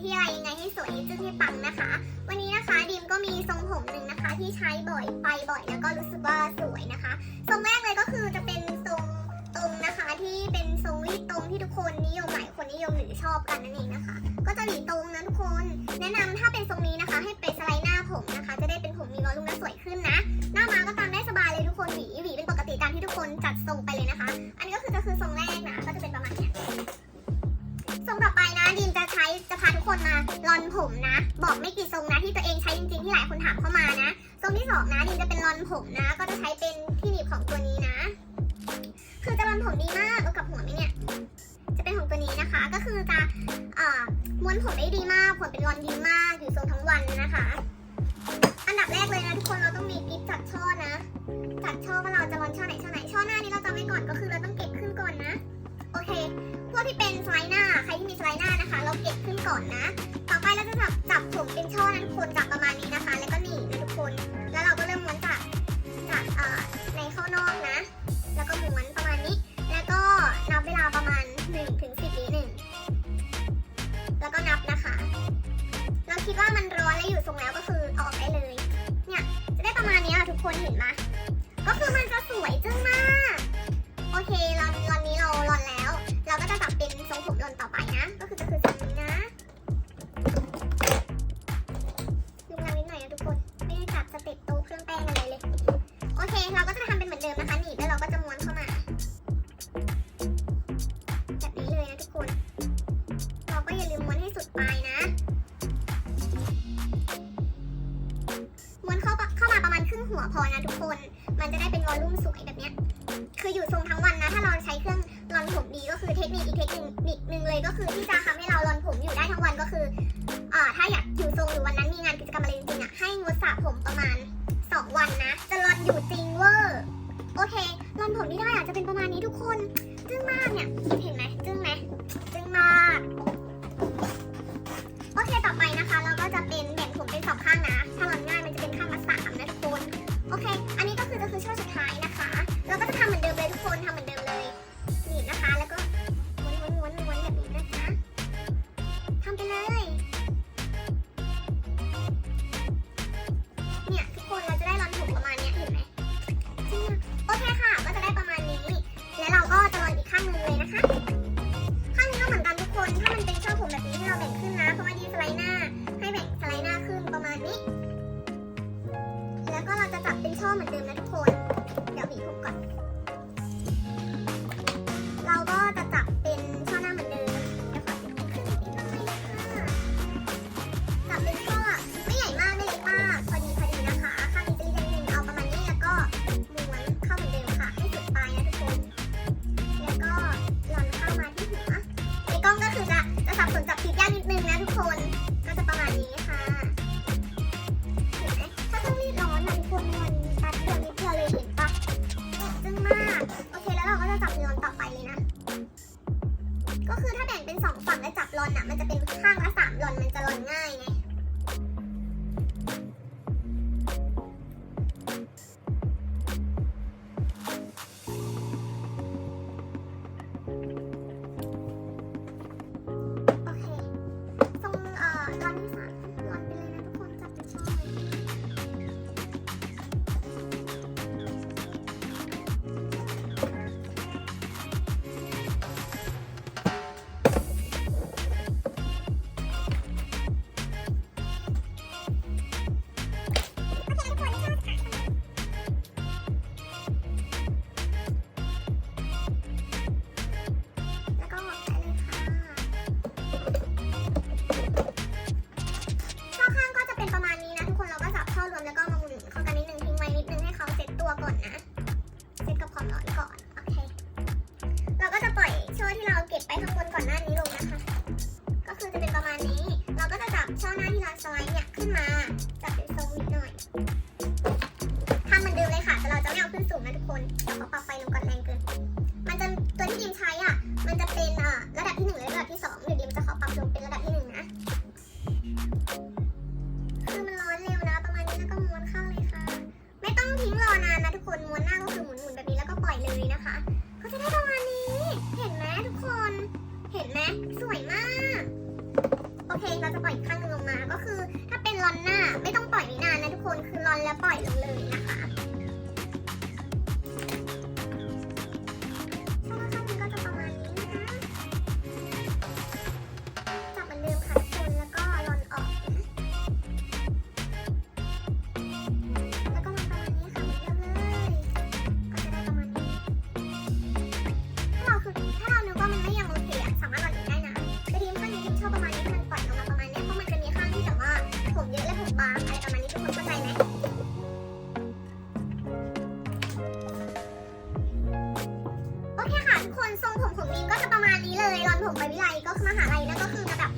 ที่อะไรยังไงให้สวยให้จึ้งให้ปังนะคะ วันนี้นะคะดิมก็มีทรงผมหนึ่งนะคะ ที่ใช้บ่อยไปบ่อยแล้วก็รู้สึกว่าสวยนะคะทรงแรกเลยก็คือจะเป็นทรงตรงนะคะที่เป็นทรงรีดตรงที่ทุกคนนิยมหลายคนนิยมหรือชอบกันนั่นเองนะคะ ก็จะหวีตรงนะทุกคน แนะนำถ้าเป็นทรงนี้นะคะให้ไปสไลด์หน้ รอนผมนะ บอกไม่กี่ทรงนะที่ตัวเองใช้จริงๆที่หลายคนถามเข้ามานะทรงที่สองนะดินจะเป็นรอนผมนะ ก็จะใช้เป็นที่หนีบของตัวนี้นะ คือจะรอนผมดีมากเอากับหัวไหมเนี่ยจะเป็นของตัวนี้นะคะ ก็คือจะเอ่อม้วนผมได้ดีมากผมเป็นรอนดีมากอยู่ทรงทั้งวันนะคะ เป็นช่ หัวพอนะทุกคน มันจะได้เป็นวอลลุ่มสวยแบบเนี้ย คืออยู่ทรงทั้งวันนะ ถ้าเราใช้เครื่องรอนผมดีก็คือเทคนิคอีกเทคนิคหนึ่งเลยก็คือที่จะทำให้เรารอนผมอยู่ได้ทั้งวันก็คืออ่าถ้าอยากอยู่ทรงหรือวันนั้นมีงานกิจกรรมอะไรจริงๆอะให้งดสระผมประมาณ 2 วันนะ จะรอนอยู่จริงเวอร์ โอเค รอนผมที่ได้อาจจะเป็นประมาณนี้ทุกคนจึ้งมากเนี่ยเห็น ช่อหน้าที่เราสไลด์เนี่ยขึ้นมาจับเป็นทรงนิดหน่อยทำเหมือนเดิมเลยค่ะ แต่เราจะไม่เอาขึ้นสูงนะทุกคนเดี๋ยวเขาปรับไฟลงก่อนแรงเกิน มันจะตัวที่ดิมใช้อะ มันจะเป็นอ่าระดับที่หนึ่งและระดับที่สองเดี๋ยวดิมจะขอปรับลงเป็นระดับที่หนึ่งนะคือมันร้อนเร็วนะ ประมาณนี้แล้วก็ม้วนเข้าเลยค่ะ ไม่ต้องทิ้งรอนานนะทุกคนม้วนหน้าก็คือหมุนๆแบบนี้แล้วก็ปล่อยเลยนะคะ ก็จะได้ประมาณนี้ เห็นไหมทุกคน เห็นไหมสวยมาก แล้วปล่อยลงเลยนะคะ แอเคค่ะทุกคนทรงผมของมิมก็จะประมาณนี้เลยรอนผมไปวิไลก็คือมหาลัยนั่นก็คือจะแบบ